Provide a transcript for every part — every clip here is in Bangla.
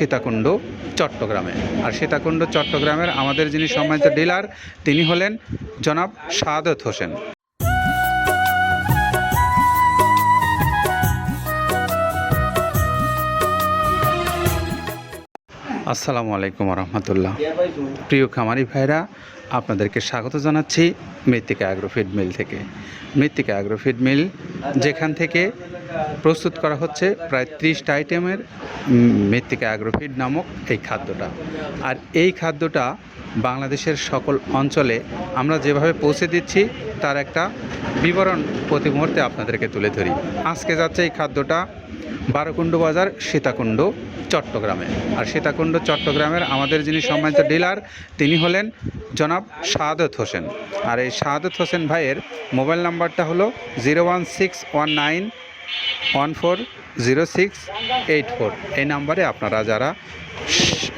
সীতাকুণ্ড, চট্টগ্রামে। আর সীতাকুণ্ড, চট্টগ্রামের আমাদের যিনি সম্মানিত ডিলার, তিনি হলেন জনাব শাহাদত হোসেন। আসসালামু আলাইকুম রহমতুল্লাহ প্রিয় খামারি ভাইরা, আপনাদেরকে স্বাগত জানাচ্ছি মৃত্তিকা অ্যাগ্রোফিড মিল থেকে। মৃত্তিকা অ্যাগ্রোফিড মিল, যেখান থেকে প্রস্তুত করা হচ্ছে প্রায় ত্রিশটা আইটেমের মৃত্তিকা অ্যাগ্রোফিড নামক এই খাদ্যটা। আর এই খাদ্যটা বাংলাদেশের সকল অঞ্চলে আমরা যেভাবে পৌঁছে দিচ্ছি, তার একটা বিবরণ প্রতি মুহূর্তে আপনাদেরকে তুলে ধরি। আজকে যাচ্ছে এই খাদ্যটা বারোকুণ্ড বাজার সীতাকুণ্ড, চট্টগ্রামে। আর সীতাকুণ্ড, চট্টগ্রামের আমাদের যিনি সম্মানিত ডিলার, তিনি হলেন জনাব শাহাদত হোসেন। আর এই শাহাদত হোসেন ভাইয়ের মোবাইল নাম্বারটা হলো zero one six one nine one four zero six eight four এই নাম্বারে আপনারা যারা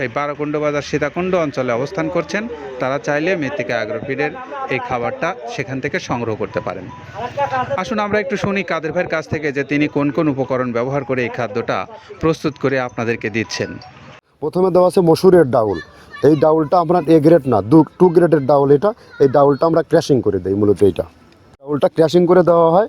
এই বারোকুণ্ড বাজার সীতাকুণ্ড অঞ্চলে অবস্থান করছেন, তারা চাইলে মৃত্তিকা অ্যাগ্রোফিডের এই খাবারটা সেখান থেকে সংগ্রহ করতে পারেন। আসুন আমরা একটু শুনি কাদের ভাইয়ের কাছ থেকে যে তিনি কোন কোন উপকরণ ব্যবহার করে এই খাদ্যটা প্রস্তুত করে আপনাদেরকে দিচ্ছেন। প্রথমে দেওয়া আছে মসুরের ডাউল। এই ডাউলটা আপনার এ গ্রেড না, দু টু গ্রেডের ডাউল এটা। এই ডাউলটা আমরা ক্র্যাশিং করে দিই, মূলত এইটা। ডাউলটা ক্র্যাশিং করে দেওয়া হয়।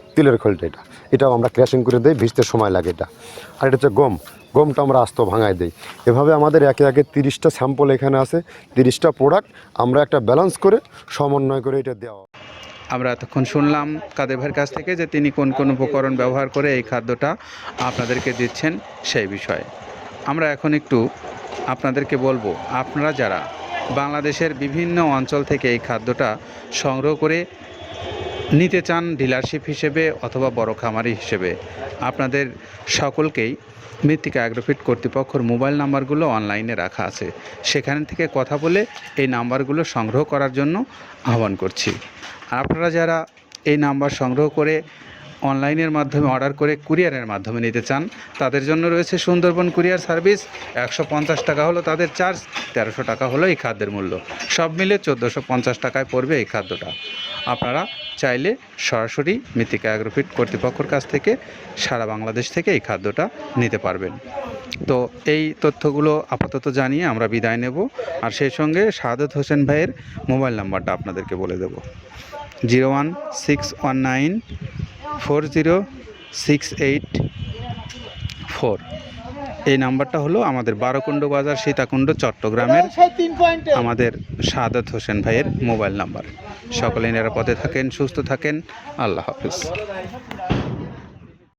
তিলের খোলটা এটা। এটাও আমরা ক্র্যাশিং করে দিই, ভিজতে সময় লাগে এটা। আর এটা হচ্ছে গম। গমটা আমরা আস্ত ভাঙায় দিই। এভাবে আমাদের একে একে তিরিশটা স্যাম্পল এখানে আছে, তিরিশটা প্রোডাক্ট আমরা একটা ব্যালেন্স করে, সমন্বয় করে এটা দেওয়া। আমরা এতক্ষণ শুনলাম কাদের ভাইয়ের কাছ থেকে যে তিনি কোন কোন উপকরণ ব্যবহার করে এই খাদ্যটা আপনাদেরকে দিচ্ছেন সেই বিষয়ে। আমরা এখন একটু আপনাদেরকে বলব, আপনারা যারা বাংলাদেশের বিভিন্ন অঞ্চল থেকে এই খাদ্যটা সংগ্রহ করে নিতে চান ডিলারশিপ হিসেবে অথবা বড় খামারি হিসেবে, আপনাদের সকলকেই মৃত্তিকা অ্যাগ্রোফিট কর্তৃপক্ষের মোবাইল নাম্বারগুলো অনলাইনে রাখা আছে। সেখান থেকে কথা বলে এই নাম্বারগুলো সংগ্রহ করার জন্য আহ্বান করছি। আপনারা যারা এই নাম্বার সংগ্রহ করে অনলাইনের মাধ্যমে অর্ডার করে কুরিয়ারের মাধ্যমে নিতে চান, তাদের জন্য রয়েছে সুন্দরবন কুরিয়ার সার্ভিস, একশো পঞ্চাশ টাকা হলো তাদের চার্জ, তেরোশো টাকা হলো এই খাদ্যের মূল্য। সব মিলে চোদ্দোশো পঞ্চাশ টাকায় পড়বে এই খাদ্যটা। আপনারা চাইলে সরাসরি মৃত্তিকা অ্যাগ্রোফিট কর্তৃপক্ষর কাছ থেকে সারা বাংলাদেশ থেকে এই খাদ্যটা নিতে পারবেন। তো এই তথ্যগুলো আপাতত জানিয়ে আমরা বিদায় নেব। আর সেই সঙ্গে শাহাদত হোসেন ভাইয়ের মোবাইল নাম্বারটা আপনাদেরকে বলে দেব। Zero one six one nine four zero six eight four. এই নাম্বারটা হলো আমাদের বারোকুণ্ড বাজার সীতাকুণ্ড চট্টগ্রামের আমাদের সাদাত হোসেন ভাইয়ের মোবাইল নাম্বার। সকলে নিরাপদে থাকেন সুস্থ থাকেন। আল্লাহ হাফিজ।